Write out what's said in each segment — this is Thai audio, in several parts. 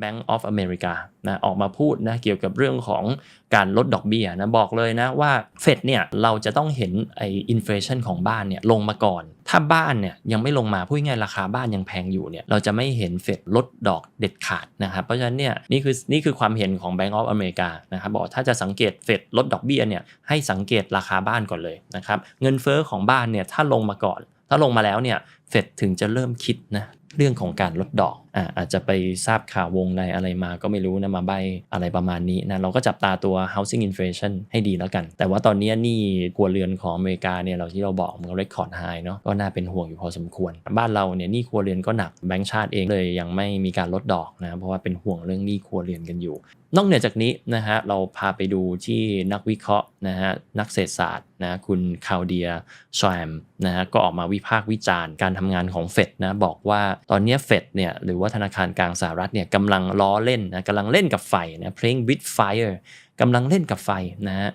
Bank of America นะออกมาพูดนะเกี่ยวกับเรื่องของการลดดอกเบี้ยนะบอกเลยนะว่าเฟดเนี่ยเราจะต้องเห็นไอ้อินฟลชันของบ้านเนี่ยลงมาก่อน ถ้าบ้านเนี่ยยังไม่ลงมาพูดง่ายราคาบ้านยังแพงอยู่เนี่ยเราจะไม่เห็นเฟดลดดอกเด็ดขาดนะครับเพราะฉะนั้นเนี่ยนี่คือนี่คือความเห็นของ Bank of America นะครับบอกถ้าจะสังเกตเฟดลดดอกเบี้ยเนี่ยให้สังเกตราคาบ้านก่อนเลยนะครับเงินเฟ้อของบ้านเนี่ยถ้าลงมาก่อน ถ้าลงมาแล้วเนี่ยเฟดถึงจะเริ่มคิดนะเรื่องของการลดดอก อาจจะไปทราบข่าววงในอะไรมาก็ไม่รู้นะมาใบอะไรประมาณนี้นะเราก็จับตาตัว housing inflation ให้ดีแล้วกัน แต่ว่าตอนนี้หนี่ครัวเรือนของอเมริกาเนี่ยเราที่เราบอกมันก็ record high เนาะก็น่าเป็นห่วงอยู่พอสมควร บ้านเราเนี่ยหนี่ครัวเรือนก็หนักแบงก์ชาติเองเลยยังไม่มีการลดดอกนะเพราะว่าเป็นห่วงเรื่องหนี้ครัวเรือนกันอยู่ นอกเหนือจากนี้นะฮะเราพาไปดูที่นักวิเคราะห์นะฮะนักเศรษฐศาสตร์นะคุณคาวเดียชแอมนะฮะก็ออกมาวิพากษ์วิจารณ์การทำงานของเฟดนะบอกว่าตอนนี้เฟดเนี่ยหรือว่าธนาคารกลางสหรัฐเนี่ยกำลังล้อเล่นนะกำลังเล่นกับไฟนะ playing with fire กำลังเล่นกับไฟนะฮะ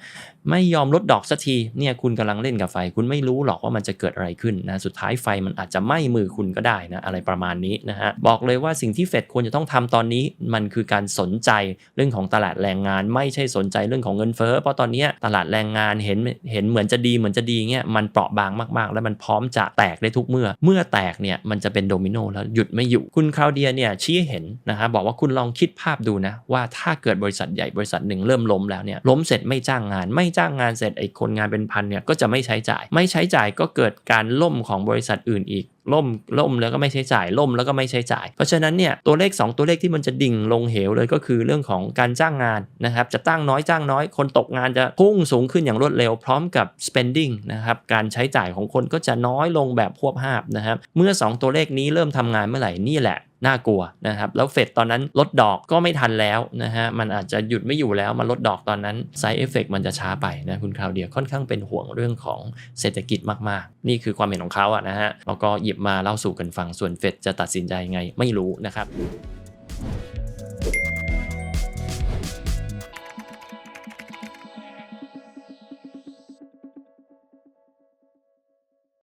ไม่ยอมลดดอกสักทีเนี่ยคุณกำลังเล่นกับไฟ คุณไม่รู้หรอกว่ามันจะเกิดอะไรขึ้นนะสุดท้ายไฟมันอาจจะไหม้มือคุณก็ได้นะอะไรประมาณนี้นะฮะบอกเลยว่าสิ่งที่เฟดควรจะต้องทำตอนนี้มันคือการสนใจเรื่องของตลาดแรงงาน ไม่ใช่สนใจเรื่องของเงินเฟ้อเพราะตอนนี้ตลาดแรงงานเห็นเห็นเหมือนจะดีเหมือนจะดีเงี้ยมันเปราะบางมากๆ แล้วมันพร้อมจะแตกได้ทุกเมื่อ เมื่อแตกเนี่ยมันจะเป็นโดมิโนแล้วหยุดไม่อยู่คุณคราวเดียเนี่ยชี้เห็นนะฮะบอกว่าคุณลองคิดภาพดูนะว่าถ้าเกิดบริษัทใหญ่บริษัทหนึ่งเริ่มล้มแล้วเนี่ยล้มเสร็จไม่จ้างงาน ไม่จ้างงานเสร็จไอ้คนงานเป็นพันเนี่ยก็จะไม่ใช้จ่าย ไม่ใช้จ่ายก็เกิดการล่มของบริษัทอื่นอีกล่มล่มแล้วก็ไม่ใช้จ่ายล่มแล้วก็ไม่ใช้จ่าย เพราะฉะนั้นเนี่ยตัวเลข 2 ตัวเลขที่มันจะดิ่งลงเหวเลยก็คือเรื่องของการจ้างงานนะครับจะตั้งน้อยจ้างน้อย คนตกงานจะพุ่งสูงขึ้นอย่างรวดเร็วพร้อมกับ spending นะครับการใช้จ่ายของคนก็จะน้อยลงแบบควบหาบนะครับเมื่อ 2 ตัวเลขนี้เริ่มทำงานเมื่อไหร่นี่แหละ น่ากลัวนะครับแล้วเฟดตอนนั้นลดดอกก็ไม่ทันแล้วนะฮะมันอาจจะหยุดไม่อยู่แล้วมาลดดอกตอนนั้นไซเอฟเฟกมันจะช้าไปนะคุณคราวเดียค่อนข้างเป็นห่วงเรื่องของเศรษฐกิจมากๆ นี่คือความเห็นของเขาอะนะฮะแล้วก็หยิบมาเล่าสู่กันฟังส่วนเฟดจะตัดสินใจยังไงไม่รู้นะครับ